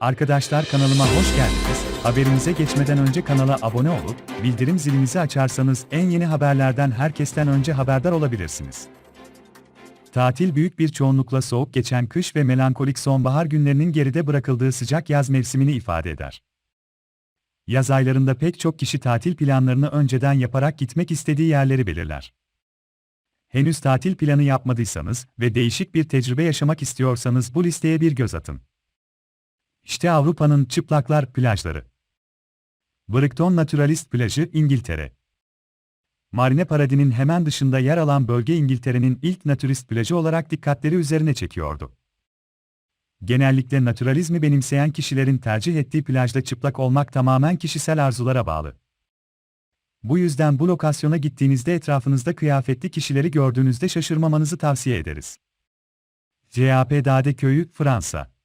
Arkadaşlar kanalıma hoş geldiniz. Haberimize geçmeden önce kanala abone olup bildirim zilinizi açarsanız en yeni haberlerden herkesten önce haberdar olabilirsiniz. Tatil büyük bir çoğunlukla soğuk geçen kış ve melankolik sonbahar günlerinin geride bırakıldığı sıcak yaz mevsimini ifade eder. Yaz aylarında pek çok kişi tatil planlarını önceden yaparak gitmek istediği yerleri belirler. Henüz tatil planı yapmadıysanız ve değişik bir tecrübe yaşamak istiyorsanız bu listeye bir göz atın. İşte Avrupa'nın çıplaklar plajları. Brighton Naturalist Plajı, İngiltere. Marine Paradis'in hemen dışında yer alan bölge İngiltere'nin ilk naturist plajı olarak dikkatleri üzerine çekiyordu. Genellikle naturalizmi benimseyen kişilerin tercih ettiği plajda çıplak olmak tamamen kişisel arzulara bağlı. Bu yüzden bu lokasyona gittiğinizde etrafınızda kıyafetli kişileri gördüğünüzde şaşırmamanızı tavsiye ederiz. CAP Dade Köyü, Fransa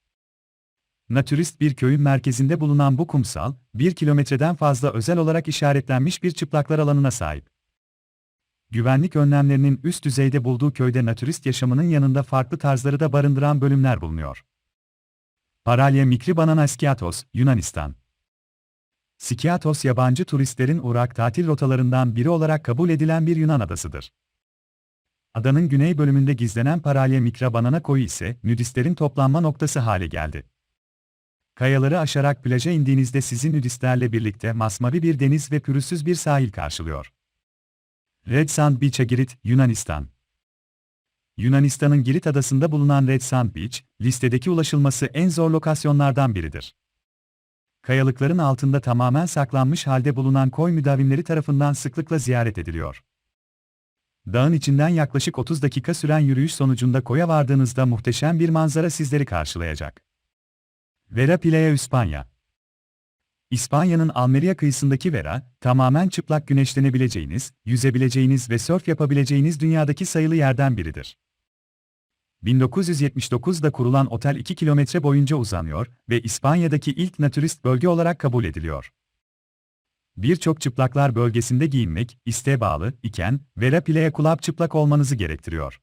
Naturist bir köyün merkezinde bulunan bu kumsal, bir kilometreden fazla özel olarak işaretlenmiş bir çıplaklar alanına sahip. Güvenlik önlemlerinin üst düzeyde bulduğu köyde naturist yaşamının yanında farklı tarzları da barındıran bölümler bulunuyor. Paralya Mikribanana Skiathos, Yunanistan. Skiathos yabancı turistlerin uğrak tatil rotalarından biri olarak kabul edilen bir Yunan adasıdır. Adanın güney bölümünde gizlenen Paralya Mikrabanana koyu ise nüdistlerin toplanma noktası hale geldi. Kayaları aşarak plaja indiğinizde sizi nüdistlerle birlikte masmavi bir deniz ve pürüzsüz bir sahil karşılıyor. Red Sand Beach'e Girit, Yunanistan. Yunanistan'ın Girit adasında bulunan Red Sand Beach, listedeki ulaşılması en zor lokasyonlardan biridir. Kayalıkların altında tamamen saklanmış halde bulunan koy müdavimleri tarafından sıklıkla ziyaret ediliyor. Dağın içinden yaklaşık 30 dakika süren yürüyüş sonucunda koya vardığınızda muhteşem bir manzara sizleri karşılayacak. Vera Playa İspanya İspanya'nın Almeria kıyısındaki Vera, tamamen çıplak güneşlenebileceğiniz, yüzebileceğiniz ve sörf yapabileceğiniz dünyadaki sayılı yerden biridir. 1979'da kurulan otel 2 kilometre boyunca uzanıyor ve İspanya'daki ilk naturist bölge olarak kabul ediliyor. Birçok çıplaklar bölgesinde giyinmek, isteğe bağlı iken, Vera Playa Club çıplak olmanızı gerektiriyor.